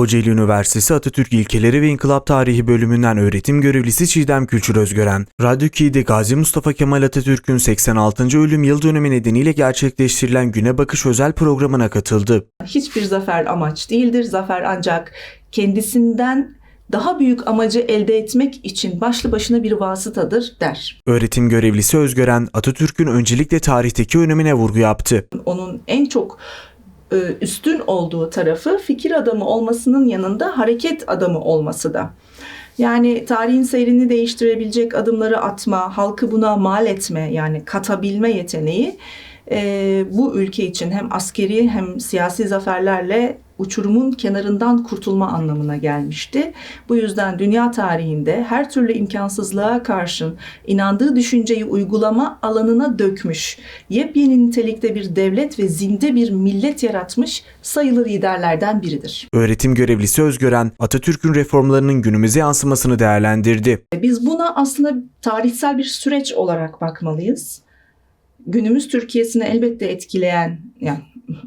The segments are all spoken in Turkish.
Kocaeli Üniversitesi Atatürk İlkeleri ve İnkılap Tarihi bölümünden öğretim görevlisi Çiğdem Külçür Özgören, Radyo 2'de Gazi Mustafa Kemal Atatürk'ün 86. ölüm yıl dönümü nedeniyle gerçekleştirilen Güne Bakış özel programına katıldı. Hiçbir zafer amaç değildir. Zafer ancak kendisinden daha büyük amacı elde etmek için başlı başına bir vasıtadır der. Öğretim görevlisi Özgören, Atatürk'ün öncelikle tarihteki önemine vurgu yaptı. Onun en çok üstün olduğu tarafı fikir adamı olmasının yanında hareket adamı olması da. Yani tarihin seyrini değiştirebilecek adımları atma, halkı buna mal etme yani katabilme yeteneği e, bu ülke için hem askeri hem siyasi zaferlerle uçurumun kenarından kurtulma anlamına gelmişti. Bu yüzden dünya tarihinde her türlü imkansızlığa karşın inandığı düşünceyi uygulama alanına dökmüş, yepyeni nitelikte bir devlet ve zinde bir millet yaratmış sayılı liderlerden biridir. Öğretim görevlisi Özgören, Atatürk'ün reformlarının günümüze yansımasını değerlendirdi. Biz buna aslında tarihsel bir süreç olarak bakmalıyız. Günümüz Türkiye'sini elbette etkileyen, yani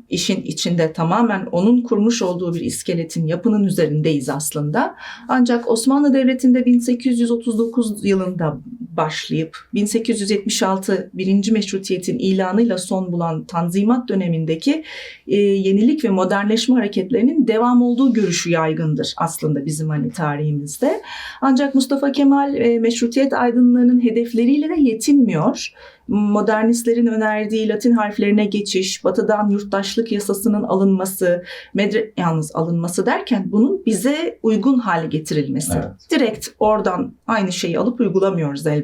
işin içinde tamamen onun kurmuş olduğu bir iskeletin yapının üzerindeyiz aslında. Ancak Osmanlı Devleti'nde 1839 yılında başlayıp 1876 birinci meşrutiyetin ilanıyla son bulan Tanzimat dönemindeki e, yenilik ve modernleşme hareketlerinin devam olduğu görüşü yaygındır aslında bizim hani tarihimizde. Ancak Mustafa Kemal e, meşrutiyet aydınlarının hedefleriyle de yetinmiyor. Modernistlerin önerdiği Latin harflerine geçiş, batıdan yurttaşlık yasasının alınması, medre yalnız alınması derken bunun bize uygun hale getirilmesi. Evet. Direkt oradan aynı şeyi alıp uygulamıyoruz elbette.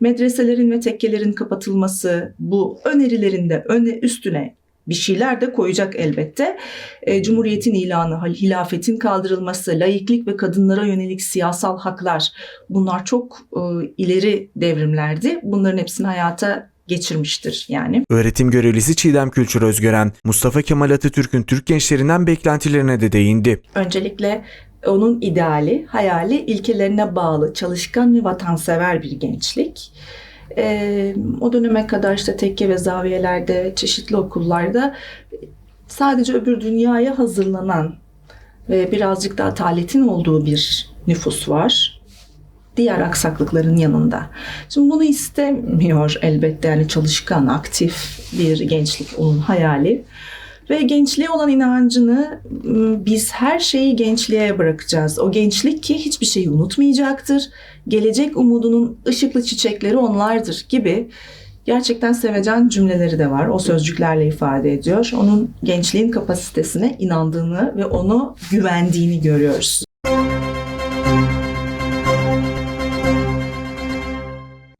Medreselerin ve tekkelerin kapatılması, bu önerilerinde öne üstüne bir şeyler de koyacak elbette. E, Cumhuriyetin ilanı, hilafetin kaldırılması, laiklik ve kadınlara yönelik siyasal haklar bunlar çok e, ileri devrimlerdi. Bunların hepsini hayata geçirmiştir yani. Öğretim görevlisi Çiğdem Külçür Özgören, Mustafa Kemal Atatürk'ün Türk gençlerinden beklentilerine de değindi. Öncelikle onun ideali, hayali ilkelerine bağlı, çalışkan ve vatansever bir gençlik. Ee, o döneme kadar işte tekke ve zaviyelerde, çeşitli okullarda sadece öbür dünyaya hazırlanan ve birazcık daha taletin olduğu bir nüfus var. Diğer aksaklıkların yanında. Şimdi bunu istemiyor elbette yani çalışkan, aktif bir gençlik onun hayali. Ve gençliğe olan inancını ım, biz her şeyi gençliğe bırakacağız. O gençlik ki hiçbir şeyi unutmayacaktır. Gelecek umudunun ışıklı çiçekleri onlardır gibi gerçekten sevecen cümleleri de var. O sözcüklerle ifade ediyor. Onun gençliğin kapasitesine inandığını ve onu güvendiğini görüyoruz.